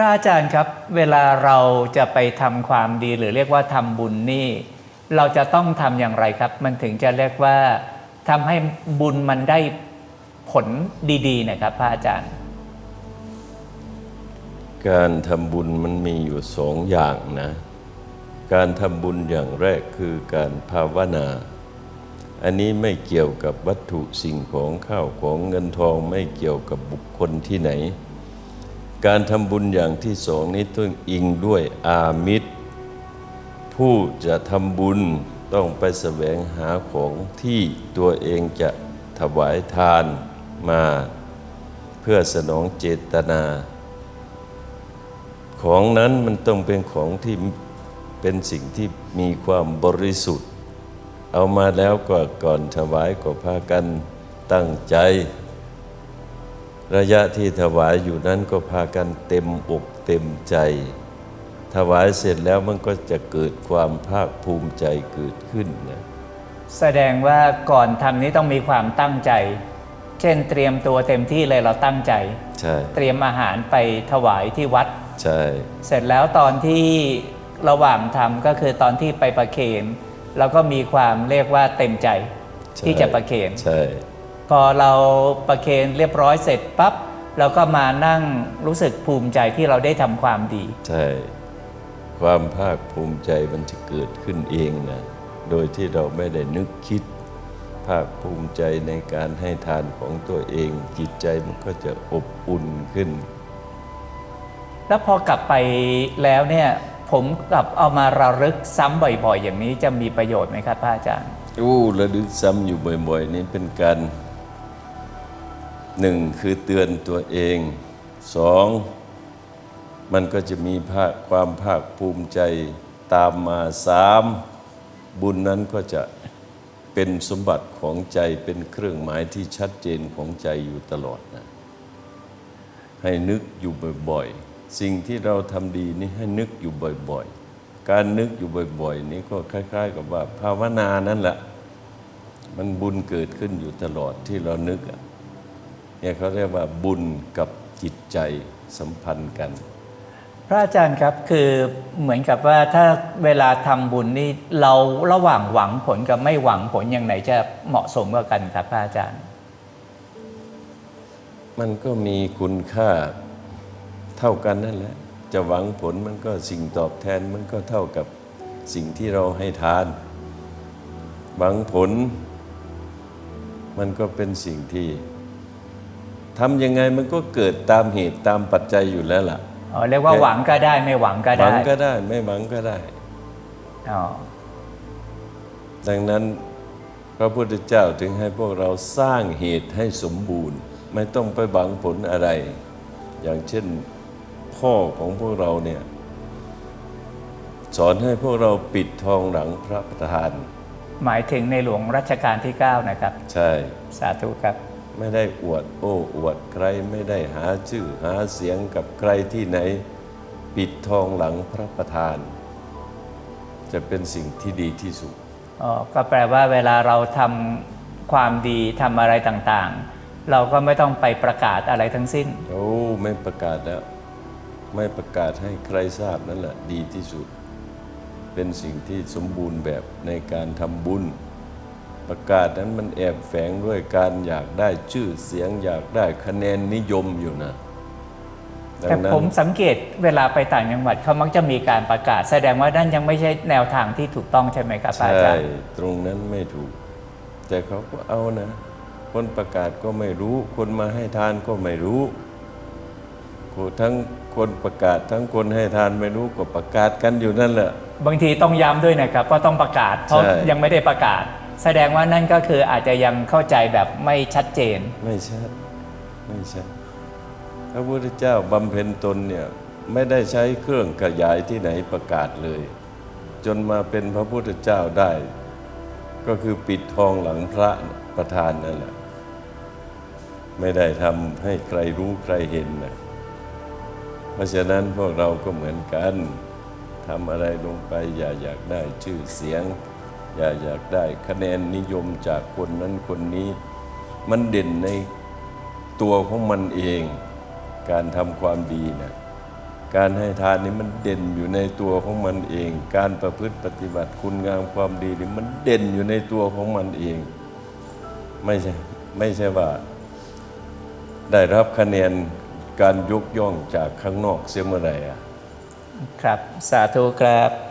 ระอาจารย์ครับ เวลาเราจะไปทำความดีหรือเรียกว่าทำบุญนี่ เราจะต้องทำอย่างไรครับ มันถึงจะเรียกว่าทำให้บุญมันได้ผลดีๆนะครับ พระอาจารย์ การทำบุญมันมีอยู่สองอย่างนะ การทำบุญอย่างแรกคือการภาวนา อันนี้ไม่เกี่ยวกับวัตถุสิ่งของข้าวของเงินทองไม่เกี่ยวกับบุคคลที่ไหน การทำบุญอย่างที่สองนี้ต้องอิงด้วยอามิตร ผู้จะทำบุญต้องไปแสวงหาของที่ตัวเองจะถวายทานมาเพื่อสนองเจตนา ของนั้นมันต้องเป็นของที่เป็นสิ่งที่มีความบริสุทธิ์ เอามาแล้วก็ก่อนถวายก็พากันตั้งใจ ระยะที่ถวายอยู่นั้นก็พากันเต็มอกเต็มใจ ถวายเสร็จแล้วมันก็จะเกิดความภาคภูมิใจเกิดขึ้นนะแสดงว่าก่อนทำนี้ต้องมีความตั้งใจ เช่นเตรียมตัวเต็มที่เลยเราตั้งใจ ใช่ เตรียมอาหารไปถวายที่วัด ใช่ เสร็จแล้วตอนที่ระหว่างทำก็คือตอนที่ไปประเคนเราก็มีความเรียกว่าเต็มใจใช่ที่จะประเคนใช่ พอเราประเคนเรียบร้อยเสร็จปั๊บเราก็มานั่งรู้สึกภูมิใจที่เราได้ทำความดี ใช่ ความภาคภูมิใจมันจะเกิดขึ้นเองนะโดยที่เราไม่ได้นึกคิด ภาคภูมิใจในการให้ทานของตัวเอง จิตใจมันก็จะอบอุ่นขึ้น แล้วพอกลับไปแล้วเนี่ยผมกลับเอามาระลึกซ้ำบ่อยๆ อย่างนี้จะมีประโยชน์ไหมครับพระอาจารย์ อู้ระลึกซ้ำอยู่บ่อยๆ นี่เป็นการ หนึ่งคือเตือนตัวเองสองมันก็จะมีภาคความภาคภูมิใจตามมาสามบุญนั้นก็จะเป็นสมบัติของใจเป็นเครื่องหมายที่ชัดเจนของใจอยู่ตลอดนะให้นึกอยู่บ่อยๆ สิ่งที่เราทำดีนี่ให้นึกอยู่บ่อยๆ การนึกอยู่บ่อยๆ นี่ก็คล้าย ๆ กับว่าภาวนานั่นแหละ มันบุญเกิดขึ้นอยู่ตลอดที่เรานึกอะ เนี่ยเขาเรียกว่าบุญกับจิตใจสัมพันธ์กัน พระอาจารย์ครับคือเหมือนกับว่าถ้าเวลาทำบุญนี่เราระหว่างหวังผลกับไม่หวังผลอย่างไหนจะเหมาะสมกว่ากันครับพระอาจารย์ มันก็มีคุณค่าเท่ากันนั่นแหละจะหวังผลมันก็สิ่งตอบแทนมันก็เท่ากับสิ่งที่เราให้ทาน หวังผลมันก็เป็นสิ่งที่ ทำยังไงมันก็เกิดตามเหตุตามปัจจัยอยู่แล้วล่ะอ๋อเรียกว่าหวังก็ได้ไม่หวังก็หได้วังก็ได้ไม่หวังก็ได้ อ๋อดังนั้นพระพุทธเจ้าถึงให้พวกเราสร้างเหตุให้สมบูรณ์ ไม่ต้องไปหวังผลอะไร อย่างเช่นพ่อของพวกเราเนี่ยสอนให้พวกเราปิดทองหลังพระประธาน หมายถึงในหลวงรัชกาลที่ 9 นะครับ ใช่ สาธุครับ ไม่ได้อวดโอ้อวดใครไม่ได้หาชื่อหาเสียงกับใครที่ไหน ปิดทองหลังพระประธาน จะเป็นสิ่งที่ดีที่สุดอ๋อก็แปลว่าเวลาเราทำความดีทำอะไรต่างๆ เราก็ไม่ต้องไปประกาศอะไรทั้งสิ้น โอ้ไม่ประกาศแล้วไม่ประกาศให้ใครทราบนั่นแหละดีที่สุด เป็นสิ่งที่สมบูรณ์แบบในการทำบุญ ประกาศนั้นมันแอบแฝงด้วยการอยากได้ชื่อเสียงอยากได้คะแนนนิยมอยู่นะดัแต่งนั้นผมสังเกตเวลาไปต่างจังหวัดเขามักจะมีการประกาศ แสดงว่านั่นยังไม่ใช่แนวทางที่ถูกต้องใช่ไหมครับพระอาใช่จารย์ตรงนั้นไม่ถูก แต่เขาก็เอานะ คนประกาศก็ไม่รู้ คนมาให้ทานก็ไม่รู้ทั้งคนประกาศทั้งคนให้ทานไม่รู้ก็ประกาศกันอยู่นั่นแหละ บางทีต้องย้ำด้วยนะครับว่าต้องประกาศเพราะใช่ยังไม่ได้ประกาศ แสดงว่านั่นก็คืออาจจะยังเข้าใจแบบไม่ชัดเจน ไม่ใช่ไม่ใช่พระพุทธเจ้าบำเพ็ญตนเนี่ยไม่ได้ใช้เครื่องขยายที่ไหนประกาศเลย จนมาเป็นพระพุทธเจ้าได้ ก็คือปิดทองหลังพระประธานนั่นแหละไม่ได้ทำให้ใครรู้ใครเห็นนะเพราะฉะนั้นพวกเราก็เหมือนกันทำอะไรลงไปอย่าอยากได้ชื่อเสียง อย่าอยากได้คะแนนนิยมจากคนนั้นคนนี้ มันเด่นในตัวของมันเอง การทำความดีนะการให้ทานนี่มันเด่นอยู่ในตัวของมันเอง การประพฤติปฏิบัติคุณงามความดีนี่มันเด่นอยู่ในตัวของมันเอง ไม่ใช่ไม่ใช่ว่า ได้รับคะแนนการยกย่องจากข้างนอกเสียเมื่อไหร่อะครับ สาธุครับ